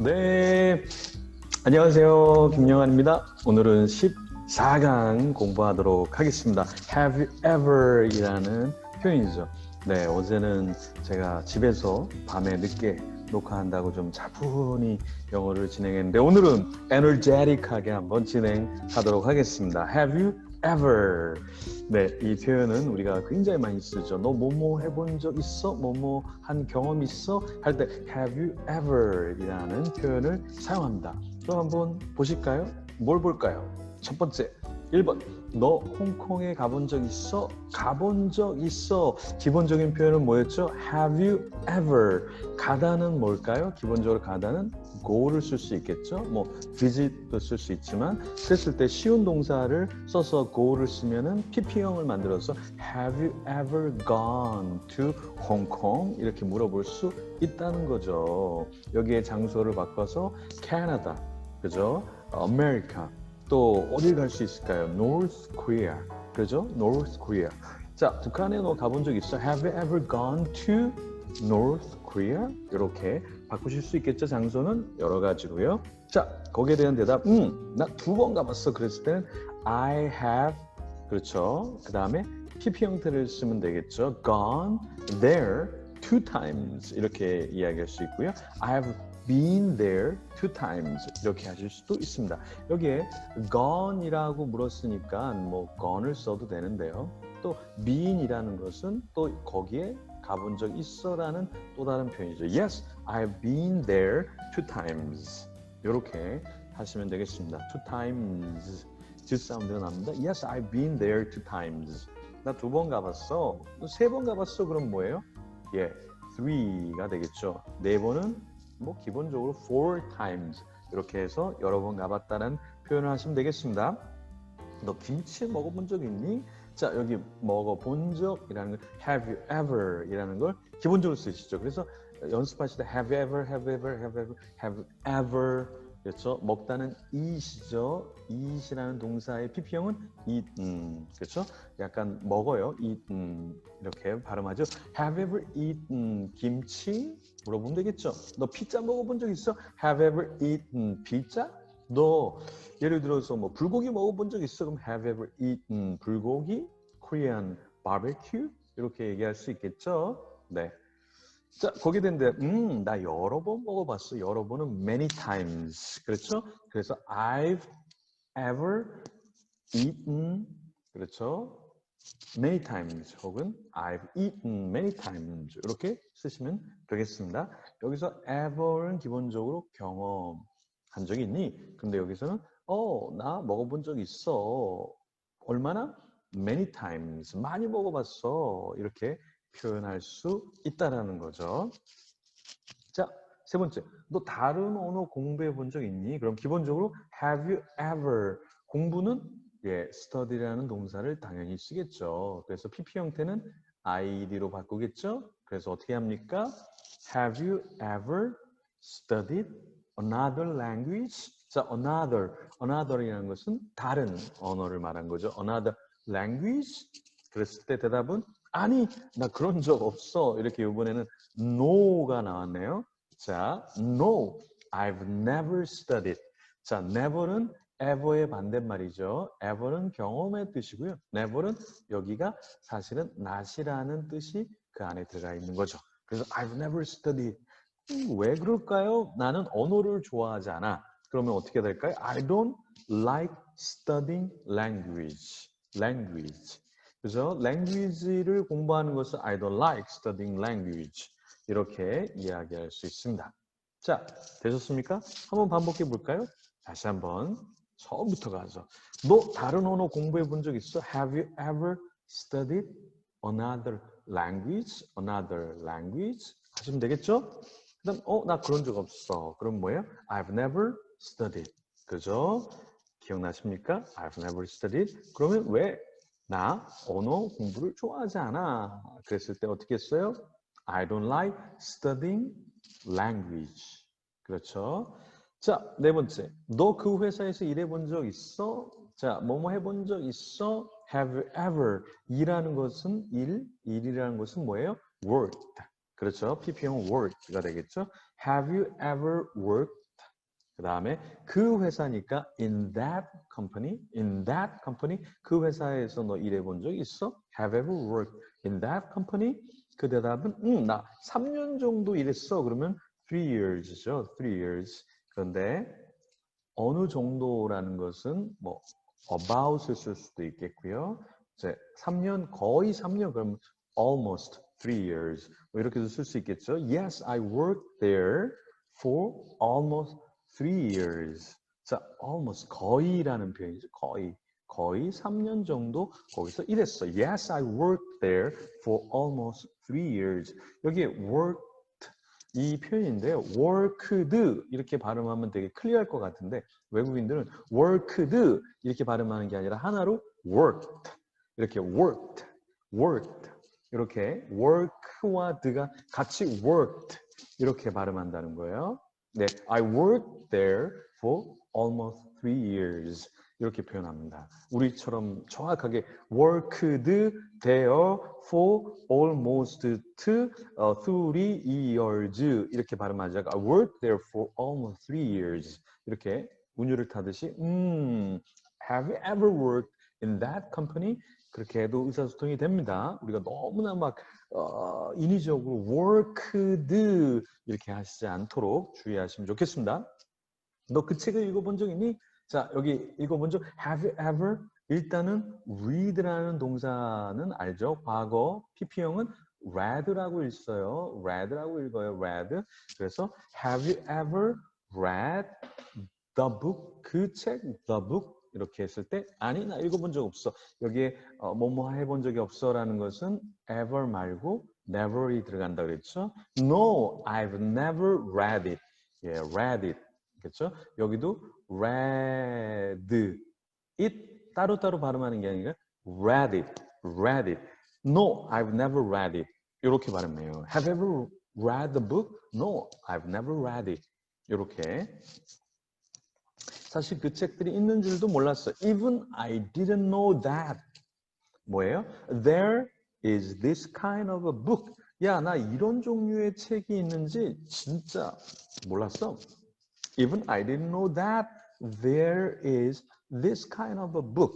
네. 안녕하세요. 김영환입니다. 오늘은 14강 공부하도록 하겠습니다. Have you ever 이라는 표현이죠. 네, 어제는 제가 집에서 밤에 늦게 녹화한다고 좀 차분히 영어를 진행했는데 오늘은 에너제틱하게 한번 진행하도록 하겠습니다. Have you ever 네, 이 표현은 우리가 굉장히 많이 쓰죠. 너 뭐뭐 해본 적 있어? 뭐뭐 한 경험 있어? 할 때 have you ever 이라는 표현을 사용합니다. 그럼 한번 보실까요? 뭘 볼까요? 첫 번째, 1번. 너 홍콩에 가본 적 있어? 가본 적 있어. 기본적인 표현은 뭐였죠? Have you ever? 가다는 뭘까요? 기본적으로 가다는 go를 쓸 수 있겠죠. 뭐 visit도 쓸 수 있지만 그랬을 때 쉬운 동사를 써서 go를 쓰면은 PP형을 만들어서 Have you ever gone to Hong Kong? 이렇게 물어볼 수 있다는 거죠. 여기에 장소를 바꿔서 Canada, 그죠? America. 또 어딜 갈 수 있을까요? North Korea. 그죠? North Korea. 자, 북한에 너 가본 적 있어? Have you ever gone to North Korea? 이렇게 바꾸실 수 있겠죠? 장소는 여러 가지로요. 자, 거기에 대한 대답. 음, 나 두 번 가봤어. 그랬을 때는 I have 그렇죠. 그 다음에 PP 형태를 쓰면 되겠죠. Gone there two times 이렇게 이야기할 수 있고요. I have been there two times 이렇게 하실 수도 있습니다. 여기에 gone이라고 물었으니까 뭐 gone을 써도 되는데요. 또 been이라는 것은 또 거기에 가본 적 있어라는 또 다른 표현이죠. Yes, I've been there two times. 이렇게 하시면 되겠습니다. Two times. 즈 사운드가 납니다. Yes, I've been there two times. 나 두 번 가봤어. 세 번 가봤어. 그럼 뭐예요? 예, three가 되겠죠. 네 번은 뭐 기본적으로 four times 이렇게 해서 여러 번 가봤다는 표현을 하시면 되겠습니다. 너 김치 먹어본 적 있니? 자 여기 먹어본 적이라는 걸 have you ever 이라는 걸 기본적으로 쓰시죠. 그래서 연습하실 때 have you ever, have you ever, have you ever, have you ever 그렇죠. 먹다는 eat이죠. eat이라는 동사의 PP형은 eat, 음, 그렇죠. 약간 먹어요. eat, 음, 이렇게 발음하죠. Have ever eaten 김치? 물어보면 되겠죠. 너 피자 먹어본 적 있어? Have ever eaten pizza? 너 예를 들어서 뭐 불고기 먹어본 적 있어? 그럼 Have ever eaten 불고기? Korean barbecue? 이렇게 얘기할 수 있겠죠. 네. 자, 거기에 대는데, 음, 나 여러 번 먹어봤어. 여러 번은 many times. 그렇죠? 그래서 I've ever eaten, 그렇죠? many times 혹은 I've eaten many times 이렇게 쓰시면 되겠습니다. 여기서 ever는 기본적으로 경험 한 적이 있니? 근데 여기서는 어, 나 먹어본 적 있어. 얼마나? many times. 많이 먹어봤어. 이렇게 표현할 수 있다라는 거죠. 자, 세 번째. 너 다른 언어 공부해 본 적 있니? 그럼 기본적으로 have you ever 공부는 예, study라는 동사를 당연히 쓰겠죠. 그래서 PP 형태는 id로 바꾸겠죠. 그래서 어떻게 합니까? Have you ever studied another language? 자, another, another이라는 것은 다른 언어를 말한 거죠. another language? 그랬을 때 대답은 아니, 나 그런 적 없어. 이렇게 이번에는 no가 나왔네요. 자, no, I've never studied. 자, never는 ever의 반대말이죠. ever는 경험의 뜻이고요. never는 여기가 사실은 not이라는 뜻이 그 안에 들어가 있는 거죠. 그래서 I've never studied. 음, 왜 그럴까요? 나는 언어를 좋아하지 않아. 그러면 어떻게 될까요? I don't like studying language. language. 그래서 language를 공부하는 것을 I don't like studying language. 이렇게 이야기할 수 있습니다. 자, 되셨습니까? 한번 반복해 볼까요? 다시 한번 처음부터 가죠. 너 다른 언어 공부해 본 적 있어? Have you ever studied another language? Another language? 하시면 되겠죠? 그다음 어, 나 그런 적 없어. 그럼 뭐예요? I've never studied. 그죠? 기억나십니까? I've never studied. 그러면 왜 나 언어 공부를 좋아하지 않아? 그랬을 때 어떻게 했어요? I don't like studying language. 그렇죠? 자, 네 번째. 너 그 회사에서 일해 본 적 있어? 자, 뭐뭐 해본 적 있어? Have you ever? 일하는 것은 일, 일이라는 것은 뭐예요? worked. 그렇죠? PP형 worked가 되겠죠? Have you ever worked 그 다음에 그 회사니까 in that company, in that company 그 회사에서 너 일해본 적 있어? Have ever worked in that company? 그 대답은 응, 나 3년 정도 일했어. 그러면 three years죠. three years. 그런데 어느 정도라는 것은 뭐 about을 쓸 수도 있겠고요. 이제 3년 거의 3년 그러면 almost three years 뭐 이렇게도 쓸 수 있겠죠. Yes, I worked there for almost three years. 자, almost 거의라는 표현이죠. 거의 거의 3년 정도 거기서 일했어. Yes, I worked there for almost three years. 여기에 worked 이 표현인데요. worked 이렇게 발음하면 되게 클리어할 것 같은데 외국인들은 worked 이렇게 발음하는 게 아니라 하나로 worked 이렇게 worked, worked 이렇게 work와 드가 같이 worked 이렇게 발음한다는 거예요. 네, I worked there for almost three years 이렇게 표현합니다. 우리처럼 정확하게 worked there for almost to uh, three years 이렇게 발음하지 I worked there for almost three years 이렇게 운율을 타듯이 음, have you ever worked in that company? 그렇게 해도 의사소통이 됩니다. 우리가 너무나 막 어, 인위적으로 worked 이렇게 하시지 않도록 주의하시면 좋겠습니다. 너 그 책을 읽어본 적 있니? 자, 여기 읽어본 적 have you ever? 일단은 read라는 동사는 알죠? 과거 PP형은 read라고 읽어요. read라고 읽어요. read. 그래서 have you ever read the book? 그 책, the book 이렇게 했을 때 아니 나 읽어본 적 없어. 여기에 어, 뭐뭐 해본 적이 없어라는 것은 ever 말고 never이 들어간다 그랬죠. No, I've never read it. 예, read it. 그렇죠? 여기도 read it 따로따로 발음하는 게 아니라 read it, read it. No, I've never read it. 이렇게 발음해요. Have you ever read the book? No, I've never read it. 이렇게. 사실 그 책들이 있는 줄도 몰랐어. Even I didn't know that. 뭐예요? There is this kind of a book. 야, 나 이런 종류의 책이 있는지 진짜 몰랐어. Even I didn't know that there is this kind of a book.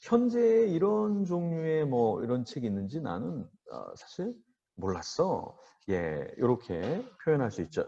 현재 이런 종류의 뭐 이런 책이 있는지 나는 어, 사실 몰랐어. 예, 이렇게 표현할 수 있죠.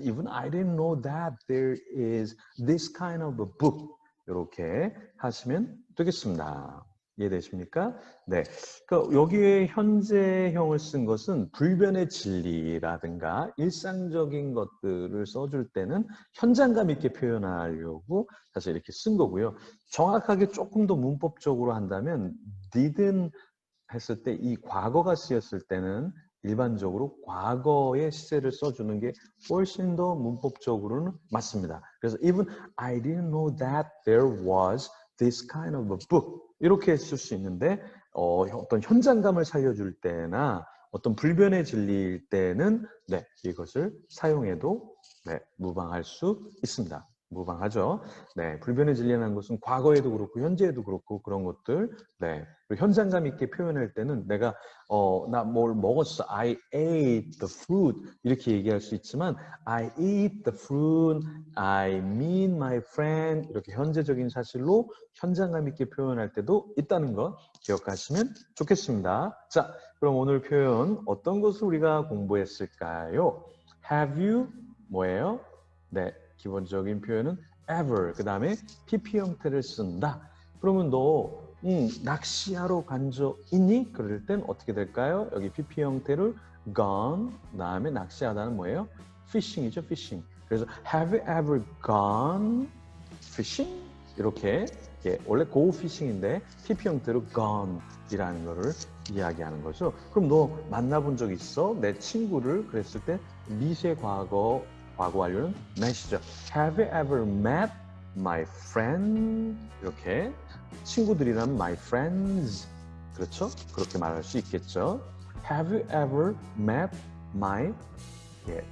Even I didn't know that there is this kind of a book. 이렇게 하시면 되겠습니다. 이해되십니까? 네. 그러니까 여기에 현재형을 쓴 것은 불변의 진리라든가 일상적인 것들을 써줄 때는 현장감 있게 표현하려고 사실 이렇게 쓴 거고요. 정확하게 조금 더 문법적으로 한다면 didn't 했을 때 이 과거가 쓰였을 때는 일반적으로 과거의 시제를 써주는 게 훨씬 더 문법적으로는 맞습니다. 그래서 even I didn't know that there was this kind of a book 이렇게 쓸 수 있는데 어, 어떤 현장감을 살려줄 때나 어떤 불변의 진리일 때는 네, 이것을 사용해도 네, 무방할 수 있습니다. 무방하죠. 네, 불변의 진리라는 것은 과거에도 그렇고 현재에도 그렇고 그런 것들, 네, 현장감 있게 표현할 때는 내가 어, 나 뭘 먹었어, I ate the fruit 이렇게 얘기할 수 있지만 I eat the fruit, I meet my friend 이렇게 현재적인 사실로 현장감 있게 표현할 때도 있다는 것 기억하시면 좋겠습니다. 자, 그럼 오늘 표현 어떤 것을 우리가 공부했을까요? Have you 뭐예요? 네. 기본적인 표현은 ever 그 다음에 PP 형태를 쓴다. 그러면 너 음, 낚시하러 간 적 있니? 그럴 땐 어떻게 될까요? 여기 PP 형태를 gone 다음에 낚시하다는 뭐예요? fishing이죠, fishing. 그래서 have you ever gone fishing? 이렇게 예, 원래 go fishing인데 PP 형태로 gone이라는 거를 이야기하는 거죠. 그럼 너 만나본 적 있어? 내 친구를 그랬을 때 미세 과거 과거 완료는 met이죠. Have you ever met my friend? 이렇게 친구들이라면 my friends 그렇죠? 그렇게 말할 수 있겠죠. Have you ever met my 예,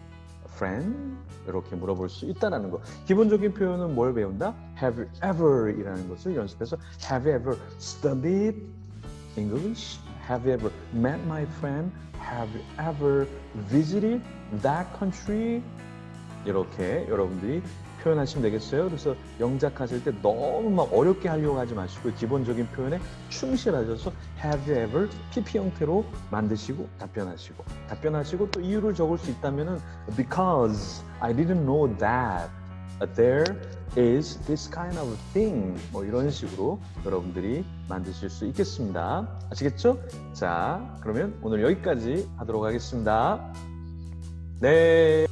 friend? 이렇게 물어볼 수 있다라는 거. 기본적인 표현은 뭘 배운다? Have you ever 이라는 것을 연습해서 Have you ever studied English? Have you ever met my friend? Have you ever visited that country? 이렇게 여러분들이 표현하시면 되겠어요. 그래서 영작하실 때 너무 막 어렵게 하려고 하지 마시고 기본적인 표현에 충실하셔서 have you ever PP 형태로 만드시고 답변하시고 답변하시고 또 이유를 적을 수 있다면은 because I didn't know that there is this kind of thing 뭐 이런 식으로 여러분들이 만드실 수 있겠습니다. 아시겠죠? 자, 그러면 오늘 여기까지 하도록 하겠습니다. 네.